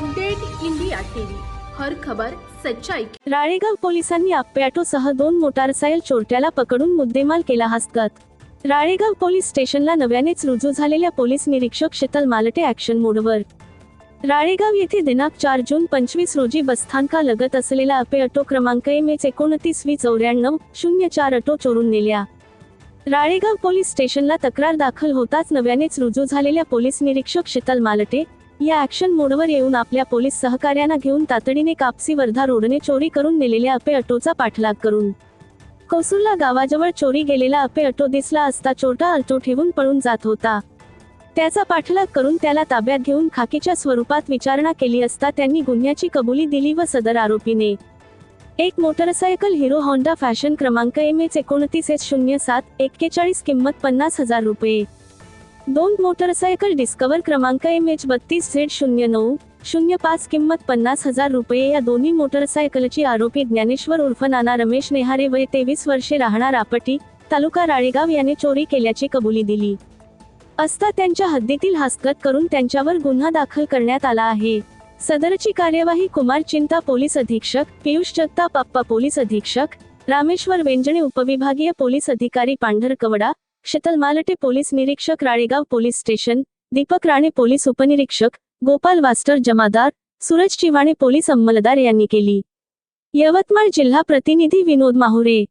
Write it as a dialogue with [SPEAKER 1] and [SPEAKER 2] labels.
[SPEAKER 1] Update India TV. हर खबर सच्चाई
[SPEAKER 2] राळेगाव पोलिसांनी आप्पे दोन मोटारसायकल चोरट्याला पकडून मुद्देमाल केला हस्तगत. राळेगाव पोलीस स्टेशनला नव्यानेच रुजू झालेल्या पोलीस निरीक्षक शीतल मालटे ऍक्शन मोडवर. राळेगाव येथे दिनांक चार जून पंचवीस रोजी बसस्थानका लगत असलेला अपे अटो क्रमांक एम एच एकोणतीस वी चौऱ्याण्णव शून्य चार अटो चोरून नेल्या. राळेगाव पोलीस स्टेशनला तक्रार दाखल होताच नव्यानेच रुजू झालेल्या पोलीस निरीक्षक शीतल मालटे या ऍक्शन मोडवर येऊन आपल्या पोलीस सहकार्यांना घेऊन तातडीने कापसी वर्धा रोडने चोरी करून नेलेल्या अपे अटोचा पाठलाग करून. कोसुरला गावाजवळ चोरी गेलेला अपे अटो दिसला असता छोटा अल्टो ठेवून पळून जात होता. त्याचा पाठलाग करून त्याला ताब्यात घेऊन खाकीच्या स्वरूपात विचारणा केली असता त्यांनी गुन्ह्याची कबुली दिली व सदर आरोपीने. एक मोटरसायकल हिरो होंडा फॅशन क्रमांक एम एच एकोणतीस एस शून्य सात एक्केचाळीस किंमत पन्नास हजार रुपये. दोन मोटरसायकल डिस्कवर क्रमांक एम एच बत्तीस झेड शून्य नऊ शून्य पाच किंमत पन्नास हजार रुपये या दोन्ही मोटरसायकलची आरोपी ज्ञानेश्वर उर्फ नाना रमेश नेहारे वय तेवीस वर्षे राहणार आपटी तालुका राळेगाव याने चोरी केल्याची कबुली दिली. असता त्यांच्या हद्दीतील हस्तगत करून त्यांच्यावर गुन्हा दाखल करण्यात आला आहे. सदरची कार्यवाही कुमार चिंता पोलीस अधीक्षक पियुष जगताप अप्पा पोलीस अधीक्षक रामेश्वर वेंजणे उपविभागीय पोलीस अधिकारी पांढरकवडा शीतल मालटे पोलीस निरीक्षक Ralegaon police station Deepak Rane police उपनिरीक्षक गोपाल वास्टर जमादार सूरज चिवाणे पोलीस अंमलदार यांनी केली. यवतमाळ जिल्हा प्रतिनिधी विनोद माहुरे.